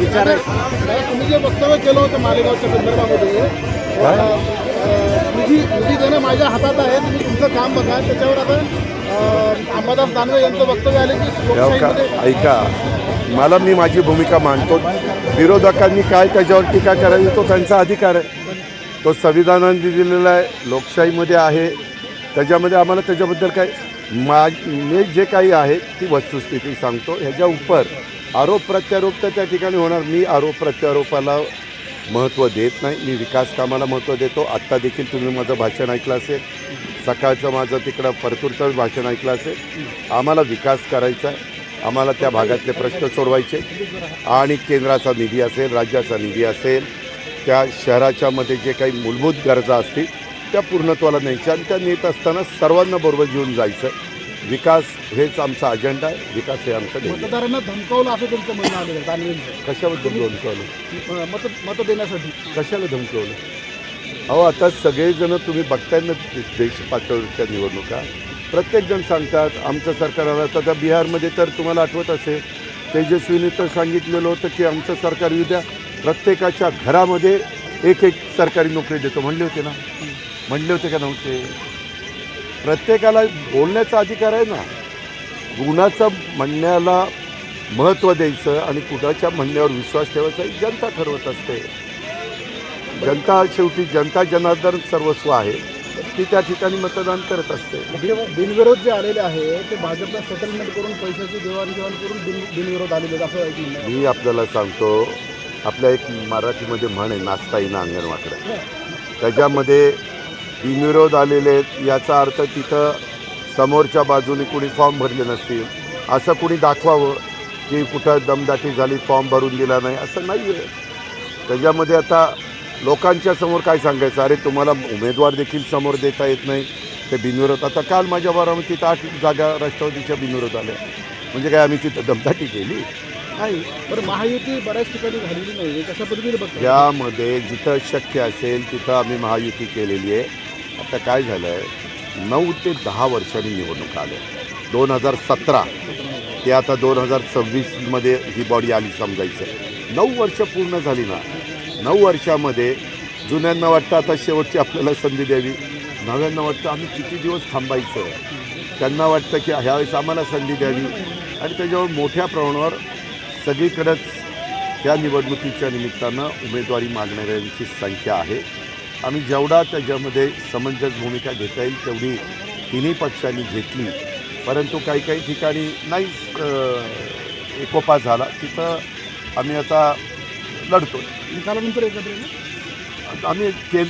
विचार तुम्ही जे वक्तव्य केलं होतं मालेगावच्या संदर्भामध्ये निधी निधी देणं माझ्या हातात आहे तुम्ही तुमचं काम बघा. त्याच्यावर आता अंबादास दानवे यांचं वक्तव्य आले की लोकशाहीमध्ये ऐका. मला मी माझी भूमिका मांडतो विरोधकांनी काय त्याच्यावर टीका करावी तो त्यांचा अधिकार आहे. तो संविधानाने दिलेला आहे लोकशाहीमध्ये आहे. त्याच्यामध्ये आम्हाला त्याच्याबद्दल काय मा मी जे काही आहे ती वस्तुस्थिती सांगतो. ह्याच्या उपर आरोप प्रत्यारोप तर त्या ठिकाणी होणार. मी आरोप प्रत्यारोपाला महत्त्व देत नाही. मी विकास कामाला महत्त्व देतो. आत्ता देखील तुम्ही माझं भाषण ऐकलं असेल. सकाळचं माझं तिकडं परतूरचं भाषण ऐकलं असेल. आम्हाला विकास करायचा आहे. आम्हाला त्या भागातले प्रश्न सोडवायचे आणि केंद्राचा निधी असेल राज्याचा निधी असेल त्या शहराच्यामध्ये जे काही मूलभूत गरजा असतील त्या पूर्णत्वाला न्यायच्या आणि त्या नेत असताना सर्वांना बरोबर घेऊन जायचं. विकास हेच आमचा अजेंडा आहे. विकास हे आमचं. मतदारांना धमकावलं असं त्यांचं म्हणणं आलेलं आहे दानवेंचं कशाबद्दल धमकवलं? अं, मत मत देण्यासाठी. कशाला धमकवलं? अहो आता सगळेजण तुम्ही बघताय ना दे- देश पातळीवरच्या निवडणुका. प्रत्येकजण सांगतात आमचं सरकार आलं तर त्या बिहारमध्ये तर तुम्हाला आठवत असेल तेजस्वीने तर सांगितलेलं होतं की आमचं सरकार येऊ द्या. प्रत्येकाच्या घरामध्ये एक एक सरकारी नोकरी देतो. म्हणले होते ना? म्हणले होते का नव्हते? प्रत्येकाला बोलण्याचा अधिकार आहे ना. गुणाचं म्हणण्याला महत्त्व द्यायचं आणि कुणाच्या म्हणण्यावर विश्वास ठेवायचा ही जनता ठरवत असते. जनता शेवटी जनता जनार्दन सर्वस्व आहे. ती त्या ठिकाणी मतदान करत असते. बिन- बिनविरोध जे आलेले आहे ते भाजपला सेटलमेंट करून पैशाची देवाणघेवाण करून बिन बिनविरोध आलेले असं ऐकलं. मी आपल्याला सांगतो आपल्या एक मराठीमध्ये म्हण आहे नाचता येईना अंगणवाकडे. त्याच्यामध्ये बिनविरोध आलेले आहेत. याचा अर्थ तिथं समोरच्या बाजूने कुणी फॉर्म भरले नसतील. असं कुणी दाखवावं की कुठं दमदाटी झाली फॉर्म भरून दिला नाही असं नाही आहे त्याच्यामध्ये आता लोकांच्या समोर काय सांगायचं? अरे तुम्हाला उमेदवार देखील समोर देता येत नाही. ते बिनविरोध. आता काल माझ्या बारामतीत आठ जागा राष्ट्रवादीच्या बिनविरोध आल्या. म्हणजे काय आम्ही तिथं दमदाटी केली? नाही. बरं महायुती बऱ्याच ठिकाणी झालेली नाही कशा पद्धतीने यामध्ये जिथं शक्य असेल तिथं आम्ही महायुती केलेली आहे. आता काय झालं आहे नऊ ते दहा वर्षांनी निवडणुका आल्या दोन हजार सतरा. ते आता दोन हजार सव्वीसमध्ये ही बॉडी आली समजायचं. नऊ वर्ष पूर्ण झाली ना. नऊ वर्षामध्ये जुन्यांना वाटतं आता शेवटची आपल्याला संधी द्यावी. नव्यांना वाटतं आम्ही किती दिवस थांबायचं? त्यांना वाटतं की ह्यावेळेस आम्हाला संधी द्यावी. आणि त्याच्यावर मोठ्या प्रमाणावर सगळीकडंच त्या निवडणुकीच्या निमित्तानं उमेदवारी मागणाऱ्यांची संख्या आहे. आम्ही जेवढा त्याच्यामध्ये समंजस भूमिका घेता येईल तेवढी तिन्ही पक्षांनी घेतली. परंतु काही काही ठिकाणी नाहीच अ, एकोपा झाला. तिथं आम्ही आता लढतो निकालानंतर एकत्र आम्ही केंद्र